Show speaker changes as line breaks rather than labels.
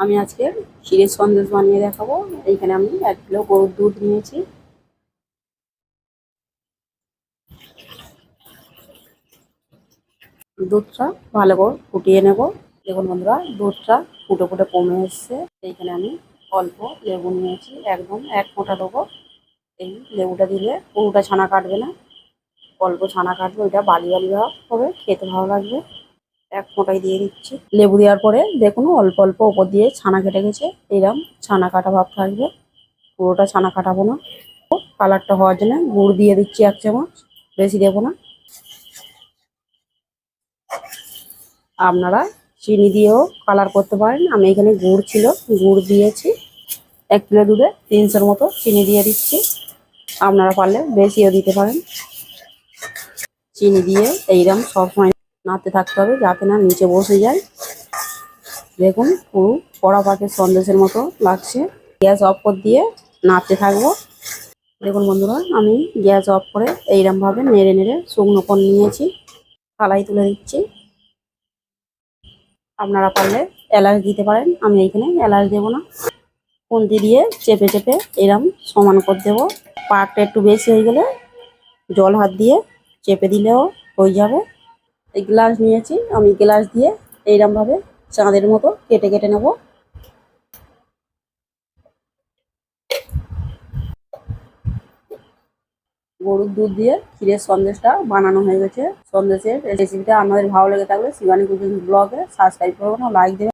আমি আজকে ক্ষীরের সন্দেশ বানিয়ে দেখাবো। এইখানে আমি এক কিলো গরুর দুধ নিয়েছি। দুধটা ভালো করে ফুটিয়ে নেব। দেখুন বন্ধুরা, দুধটা ফুটে ফুটে কমে এসছে। এইখানে আমি অল্প লেবু নিয়েছি, একদম এক ফোঁটা দেবো। এই লেবুটা দিলে পুরোটা ছানা কাটবে না। অল্প ছানা কাটবে, ওইটা বালি বালি হবে, খেতে ভালো লাগবে। এক ফোঁটাই দিয়ে দিচ্ছি। লেবু দেওয়ার পরে দেখুন অল্প অল্প ওপর দিয়ে ছানা কেটে গেছে। এরম ছানা কাটা ভাব থাকবে। পুরোটা ছানা কাটাবো না। কালারটা হওয়ার জন্য গুড় দিয়ে দিচ্ছি এক চামচ। বেশি দেবো না। আপনারা চিনি দিয়েও কালার করতে পারেন। আমি এখানে গুড় ছিল, গুড় দিয়েছি। এক কিলো দুধে তিনশোর মতো চিনি দিয়ে দিচ্ছি। আপনারা পারলে বেশিও দিতে পারেন। চিনি দিয়ে এইরকম সবসময় নাড়তে থাকতে হবে যাতে না নিচে বসে যায়। দেখুন পুরো কড়া পাকের সন্দেশের মতো লাগছে। গ্যাস অফ করে দিয়ে নাড়তে থাকব। দেখুন বন্ধুরা, আমি গ্যাস অফ করে এইরকম ভাবে নেড়ে নেড়ে শুকনো করে নিয়েছি। থালাই তুলে দিচ্ছি। আপনারা পারলে এলাচ দিতে পারেন, আমি এইখানে এলাচ দেবো না। খুন্তি দিয়ে চেপে চেপে এরম সমান করে দেবো। পাকটা একটু বেশি হয়ে গেলে জল হাত দিয়ে চেপে দিলেও হয়ে যাবে। এই গ্লাস নিয়েছি, আমি গ্লাস দিয়ে এইরকম ভাবে চাঁদের মতো কেটে কেটে নেব। গরুর দুধ দিয়ে ক্ষীরের সন্দেশটা বানানো হয়ে গেছে। সন্দেশের রেসিপিটা আমাদের ভালো লেগে থাকলে শিবানী কুকিং ব্লগে সাবস্ক্রাইব করবেন লাইক দেবেন